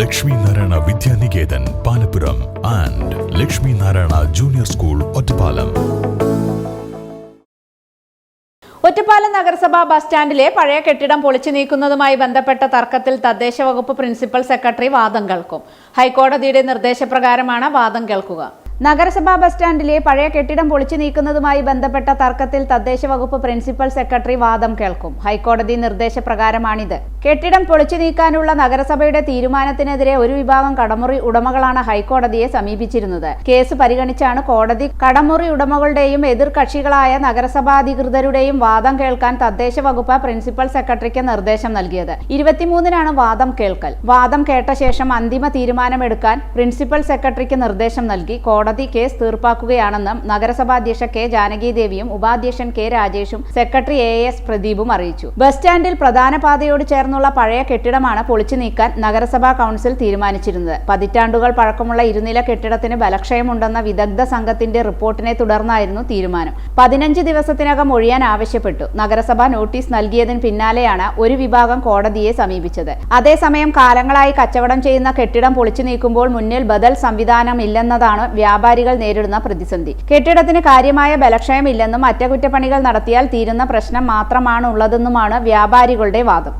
Lakshmi Narayana Vidyaniketan Palappuram and Lakshmi Narayana junior school Ottapalam. Ottapalam നഗരസഭാ bus സ്റ്റാൻഡിലെ പഴയ കെട്ടിടം പൊളിച്ചു നീക്കുന്നതുമായി ബന്ധപ്പെട്ട തർക്കത്തിൽ തദ്ദേശ വകുപ്പ് പ്രിൻസിപ്പൽ സെക്രട്ടറി വാദം കേൾക്കും. ഹൈക്കോടതിയുടെ നിർദ്ദേശപ്രകാരമാണ് വാദം കേൾക്കുക. നഗരസഭാ ബസ് സ്റ്റാൻഡിലെ പഴയ കെട്ടിടം പൊളിച്ചു നീക്കുന്നതുമായി ബന്ധപ്പെട്ട തർക്കത്തിൽ തദ്ദേശ വകുപ്പ് പ്രിൻസിപ്പൽ സെക്രട്ടറി വാദം കേൾക്കും. ഹൈക്കോടതി നിർദ്ദേശപ്രകാരമാണിത്. കെട്ടിടം പൊളിച്ചു നീക്കാനുള്ള നഗരസഭയുടെ തീരുമാനത്തിനെതിരെ ഒരു വിഭാഗം കടമുറി ഉടമകളാണ് ഹൈക്കോടതിയെ സമീപിച്ചിരുന്നത്. കേസ് പരിഗണിച്ചാണ് കോടതി കടമുറി ഉടമകളുടെയും എതിർ കക്ഷികളായ നഗരസഭാധികൃതരുടെയും വാദം കേൾക്കാൻ തദ്ദേശ വകുപ്പ് പ്രിൻസിപ്പൽ സെക്രട്ടറിക്ക് നിർദ്ദേശം നൽകിയത്. ഇരുപത്തിമൂന്നിനാണ് വാദം കേൾക്കൽ. വാദം കേട്ട ശേഷം അന്തിമ തീരുമാനമെടുക്കാൻ പ്രിൻസിപ്പൽ സെക്രട്ടറിക്ക് നിർദ്ദേശം നൽകി കോടതി കേസ് തീർപ്പാക്കുകയാണെന്നും നഗരസഭാധ്യക്ഷ കെ ജാനകിദേവിയും ഉപാധ്യക്ഷൻ കെ രാജേഷും സെക്രട്ടറി എ എസ് പ്രദീപും അറിയിച്ചു. ബസ് സ്റ്റാൻഡിൽ പ്രധാന പാതയോട് ചേർന്നുള്ള പഴയ കെട്ടിടമാണ് പൊളിച്ചു നീക്കാൻ നഗരസഭാ കൗൺസിൽ തീരുമാനിച്ചിരുന്നത്. പതിറ്റാണ്ടുകൾ പഴക്കമുള്ള ഇരുനില കെട്ടിടത്തിന് ബലക്ഷയമുണ്ടെന്ന വിദഗ്ധ സംഘത്തിന്റെ റിപ്പോർട്ടിനെ തുടർന്നായിരുന്നു തീരുമാനം. പതിനഞ്ച് ദിവസത്തിനകം ഒഴിയാൻ ആവശ്യപ്പെട്ടു. നഗരസഭ നോട്ടീസ് നൽകിയതിന് പിന്നാലെയാണ് ഒരു വിഭാഗം കോടതിയെ സമീപിച്ചത്. അതേസമയം കാലങ്ങളായി കച്ചവടം ചെയ്യുന്ന കെട്ടിടം പൊളിച്ചു നീക്കുമ്പോൾ മുന്നിൽ ബദൽ സംവിധാനം സംവിധാനമില്ലെന്നതാണ് വ്യാപാരികൾ നേരിടുന്ന പ്രതിസന്ധി. കെട്ടിടത്തിന് കാര്യമായ ബലക്ഷയമില്ലെന്നും അറ്റകുറ്റപ്പണികൾ നടത്തിയാൽ തീരുന്ന പ്രശ്നം മാത്രമാണ് ഉള്ളതെന്നുമാണ് വ്യാപാരികളുടെ വാദം.